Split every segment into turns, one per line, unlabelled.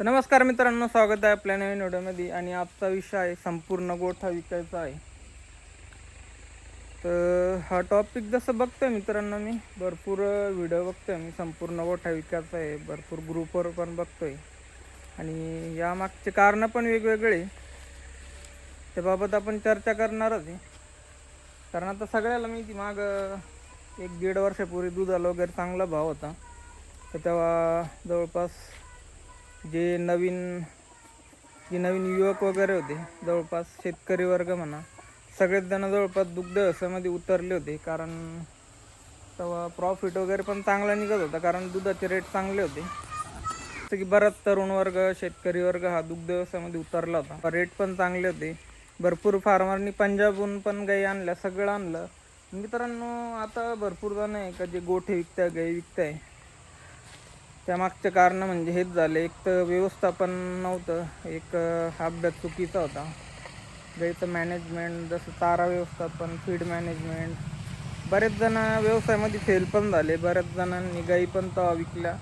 तर नमस्कार मित्रांनो स्वागत आहे आपल्या नवीन व्हिडिओमध्ये आणि आजचा विषय आहे संपूर्ण गोठा विकायचा आहे. तर हा टॉपिक जसं बघतोय मित्रांनो मी भरपूर व्हिडिओ बघतोय मी संपूर्ण गोठा विकायचा आहे भरपूर ग्रुपवर पण बघतोय. आणि यामागचे कारणं पण वेगवेगळे. त्याबाबत आपण चर्चा करणारच आहे. कारण आता सगळ्याला माहिती माग एक दीड वर्षापूर्वी दुधाला वगैरे चांगला भाव होता. तर तेव्हा जवळपास जे नवीन जे नवीन युवक वगैरे होते जवळपास शेतकरी वर्ग म्हणा सगळेच जण जवळपास दुग्ध व्यवसायामध्ये उतरले होते कारण तेव्हा प्रॉफिट वगैरे पण चांगला निघत होता कारण दुधाचे रेट चांगले होते. जसं की बराच तरुण वर्ग शेतकरी वर्ग हा दुग्ध व्यवसायामध्ये उतरला होता. रेट पण चांगले होते. भरपूर फार्मरनी पंजाबहून पण गाई आणल्या सगळं आणलं. मित्रांनो आता भरपूर जण आहे का जे गोठे विकताय गाई विकताय त्यामागचं कारण म्हणजे हेच झालं. एक तर व्यवस्थापन नव्हतं. एक अभ्यास चुकीचा होता. गाईचं मॅनेजमेंट जसं चारा व्यवस्थापन फीड मॅनेजमेंट बरेच जण व्यवसायामध्ये फेल पण झाले. बऱ्याच जणांनी गाई पण तवा विकल्या.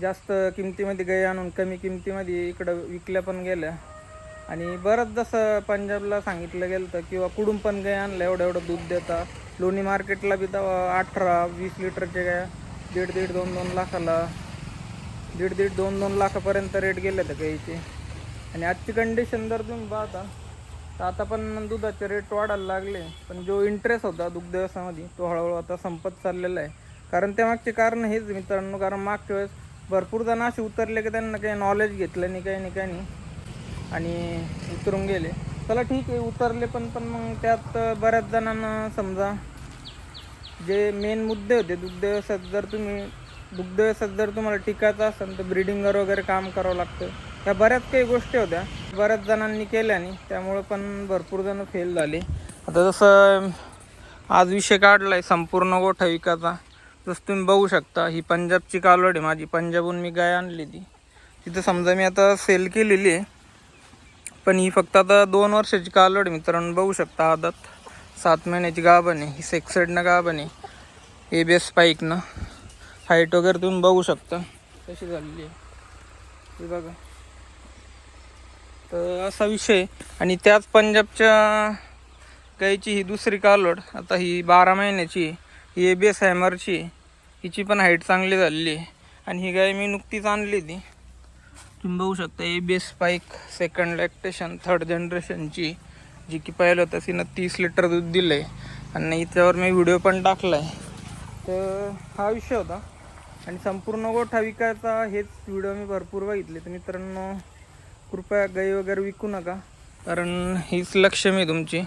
जास्त किमतीमध्ये गाई आणून कमी किमतीमध्ये इकडं विकल्या पण गेल्या. आणि बरंच जसं पंजाबला सांगितलं गेलं तर किंवा कुडून पण गाय आणलं एवढं एवढं दूध देता. लोणी मार्केटला बी तेव्हा अठरा वीस लिटरच्या गाय दीड दीड दोन दोन लाखाला दीड दीड दोन दोन लाखापर्यंत रेट गेले तर गाईचे आणि आजची कंडिशन जर तुम्ही पाहता तर आता पण दुधाचे रेट वाढायला लागले. पण जो इंटरेस्ट होता दुग्ध व्यवसायामध्ये तो हळूहळू आता संपत चाललेला आहे. कारण त्यामागचे कारण हेच मित्रांनो कारण मागच्या वेळेस भरपूर जण असे उतरले की त्यांना काही नॉलेज घेतलं नाही काही नाही काही नाही. आणि उतरून गेले. चला ठीक आहे उतरले पण पण मग त्यात बऱ्याच जणांना समजा जे मेन मुद्दे होते दुग्ध व्यवसायात जर तुम्ही दुग्ध व्यवसायात जर तुम्हाला टिकायचं असेल तर ब्रिडिंगवर वगैरे काम करावं लागतं. ह्या बऱ्याच काही गोष्टी होत्या. बऱ्याच जणांनी केल्या त्यामुळं पण भरपूर जण फेल झाले. आता जसं आज विषय काढला आहे संपूर्ण गोठा विकाचा जसं तुम्ही बघू शकता ही पंजाबची कालवड आहे. माझी पंजाबहून मी गाय आणली ती. तिथं समजा मी आता सेल केलेली आहे. पण ही फक्त आता दोन वर्षाची कालवड आहे मित्रांनो. बघू शकता आदत. सात महिन्याची गाभण आहे. ही सेक्सेडनं गाभण आहे. ए बी एस पाईकनं हाईट वगैरे तुम्ही बघू शकता. कशी झालेली आहे. हे बघा. तर असा विषय. आणि त्याच पंजाबच्या गाईची ही दुसरी कालवड. आता ही बारा महिन्याची. ही ए बी एस हॅमरची. हिची पण हाईट चांगली झालेली आहे. आणि ही गाय मी नुकतीच आणली ती तुम्ही बघू शकता A B S spike second lactation third जनरेशनची जी की पाहिलं होतं तिनं तीस लिटर दूध दिलं आहे आणि इथल्यावर मी व्हिडिओ पण टाकला आहे तर हा विषय होता. आणि संपूर्ण गोठा विकायचा हेच व्हिडिओ मी भरपूर बघितले. तर मित्रांनो कृपया गाई वगैरे विकू नका कारण हीच लक्ष्मी तुमची.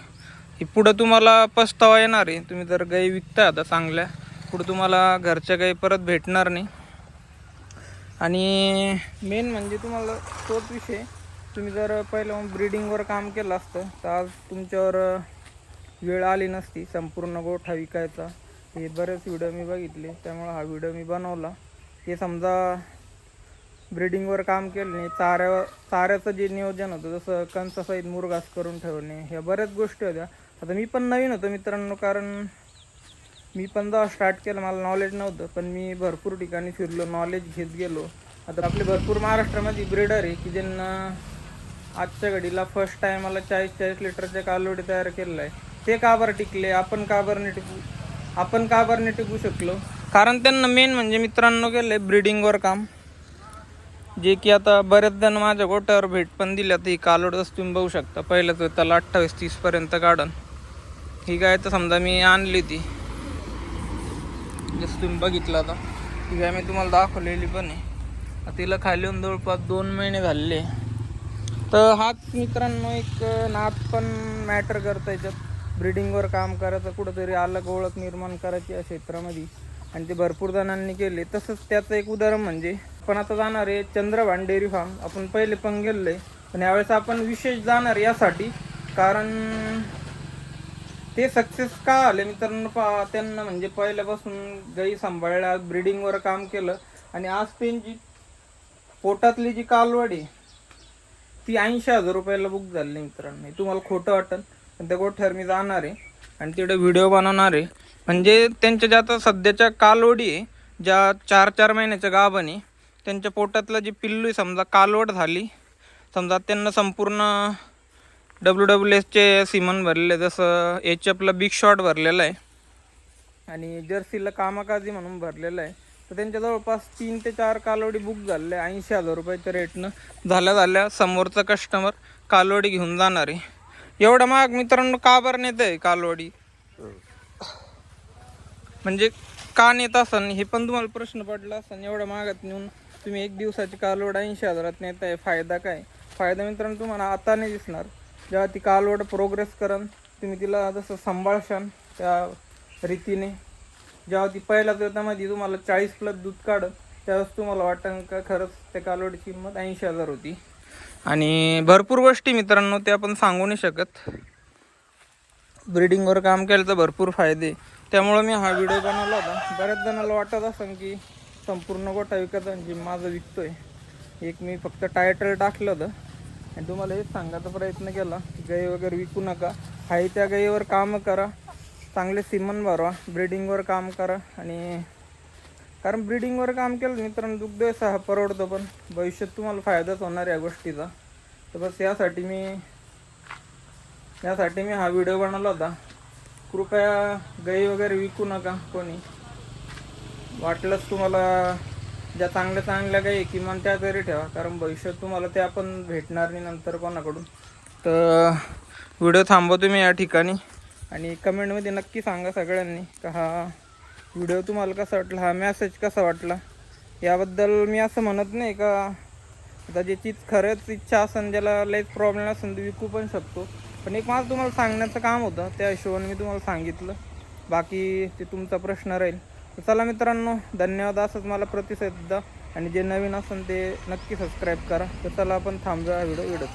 ही पुढं तुम्हाला पस्तावा येणार आहे. तुम्ही जर गाई विकता आता चांगल्या पुढं तुम्हाला घरच्या गाई परत भेटणार नाही. आणि मेन म्हणजे तुम्हाला तोच विषय तुम्ही जर पहिलं ब्रीडिंगवर ब्रिडिंगवर काम केलं असतं तर आज तुमच्यावर वेळ आली नसती संपूर्ण गोठा विकायचा हे बरेच व्हिडिओ मी बघितले त्यामुळं हा व्हिडिओ मी बनवला. हे समजा ब्रिडिंगवर काम केलं नाही चाऱ्याचं जे नियोजन होतं जसं कंसासहित मुरगास करून ठेवणे ह्या बऱ्याच गोष्टी होत्या. आता मी पण नवीन होतो मित्रांनो कारण मी पण जेव्हा स्टार्ट केलं मला नॉलेज नव्हतं पण मी भरपूर ठिकाणी फिरलो नॉलेज घेत गेलो. आता आपले भरपूर महाराष्ट्रामध्ये ब्रिडर आहे की ज्यांना आजच्या घडीला फर्स्ट टायमाला चाळीस चाळीस लिटरच्या कालवडी तयार केलेलं आहे ते का बरं टिकले आपण का बरं नाही टिकू? आपण का बरं नाही टिकू शकलो? कारण त्यांना मेन म्हणजे मित्रांनो केलं आहे ब्रिडिंगवर काम. जे की आता बऱ्याच जण माझ्या गोट्यावर भेट पण दिल्या तर ही कालोडच तुम्ही बघू शकता. पहिल्याच त्याला अठ्ठावीस तीसपर्यंत काढन. ही गाय तर समजा मी आणली ती. जसं तुम्ही बघितलं आता. ही गाय मी तुम्हाला दाखवलेली पण आहे. तिला खाली येऊन जवळपास दोन महिने झालेले तर हाच मित्रांनो एक नाद पण मॅटर करतं याच्यात. ब्रिडिंगवर काम करायचं कुठंतरी अलग ओळख निर्माण करायची या क्षेत्रामध्ये. आणि ते भरपूर जणांनी केले. तसंच त्याचं एक उदाहरण म्हणजे आपण आता जाणार आहे चंद्रभान डेअरी फार्म. आपण पहिले पण गेलो आहे. पण यावेळेस आपण विशेष जाणार यासाठी कारण ते सक्सेस का आले? मित्रांनो पहा त्यांना म्हणजे पहिल्यापासून गाई सांभाळल्या ब्रिडिंगवर काम केलं. आणि आज त्यांची पोटातली जी कालवड आहे ती ऐंशी हजार रुपयाला बुक झाली मित्रांनो. तुम्हाला खोटं वाटेल दगोठर मी जाणार आहे. आणि तिकडे व्हिडिओ बनवणार आहे. म्हणजे त्यांच्या ज्या आता सध्याच्या कालवडी आहे ज्या चार चार महिन्याच्या गाभण आहे त्यांच्या पोटातलं जी पिल्लू आहे समजा कालवड झाली समजा त्यांना संपूर्ण डब्ल्यू डब्ल्यू एसचे सिमन भरलेले जसं एच एफला बिग शॉट भरलेला आहे आणि जर्सीला कामाकाजी म्हणून भरलेलं आहे तर त्यांच्या जवळपास तीन ते चार कालवडी बुक झालेल्या आहे ऐंशी हजार रुपयाच्या रेटनं झाल्या झाल्या समोरचा कस्टमर कालवडी घेऊन जाणार आहे. एवढं महाग मित्रांनो का बरं नेत आहे कालवडी? म्हणजे का नेत असन? हे पण तुम्हाला प्रश्न पडला असन. एवढं महागात नेऊन तुम्ही एक दिवसाची कालवड ऐंशी हजारात नेताय फायदा काय? फायदा मित्रांनो तुम्हाला आता नाही दिसणार. जेव्हा ती कालवड प्रोग्रेस करन तुम्ही तिला जसं सांभाळशान त्या रीतीने. जेव्हा ती पहिल्या त्यामध्ये तुम्हाला चाळीस प्लस दूध काढत त्यावेळेस तुम्हाला वाटतं का खरंच त्या कालवडीची किंमत ऐंशी हजार होती. आणि भरपूर गोष्टी मित्रांनो ते आपण सांगू नाही शकत. ब्रिडिंगवर काम केलं तर भरपूर फायदे. त्यामुळं मी हा व्हिडिओ बनवला होता. बऱ्याच जणाला वाटत असं की संपूर्ण गोठा विकत आणि जिम माझं विकतोय. एक मी फक्त टायटल टाकलं होतं. आणि तुम्हाला हेच सांगायचा प्रयत्न केला की गाई वगैरे विकू नका. हाय त्या गाईवर काम करा. चांगले सिमन भरवा. ब्रिडिंगवर काम करा. आणि कारण ब्रिडिंगवर काम केलं मित्रांनो दुग्ध व्यवसाय हा परवडतो पण भविष्यात तुम्हाला फायदाच होणार या गोष्टीचा. तर बस यासाठी मी यासाठी मी हा व्हिडिओ बनवला होता. कृपया गाई वगैरे विकू नका कोणी. वाटलंच तुम्हाला ज्या चांगल्या चांगल्या गाई किमान त्या तरी ठेवा. कारण भविष्यात तुम्हाला त्या पण भेटणार नाही नंतर कोणाकडून. तर व्हिडिओ थांबवतो मी या ठिकाणी. आणि कमेंटमध्ये नक्की सांगा सगळ्यांनी का हा व्हिडिओ तुम्हाला कसा वाटला? हा मॅसेज कसा वाटला? याबद्दल मी असं म्हणत नाही का आता ज्याचीच खरंच इच्छा असेल ज्याला लईच प्रॉब्लेम असेल तर विकू पण शकतो. पण एक माझं तुम्हाला सांगण्याचं काम होतं त्या हिशोबाने मी तुम्हाला सांगितलं. बाकी ते तुमचा प्रश्न राहील. तर चला मित्रांनो धन्यवाद असंच मला प्रतिसाद द्या. आणि जे नवीन असेल ते नक्की सबस्क्राईब करा. तर चला आपण थांबूया व्हिडिओ व्हिडिओ.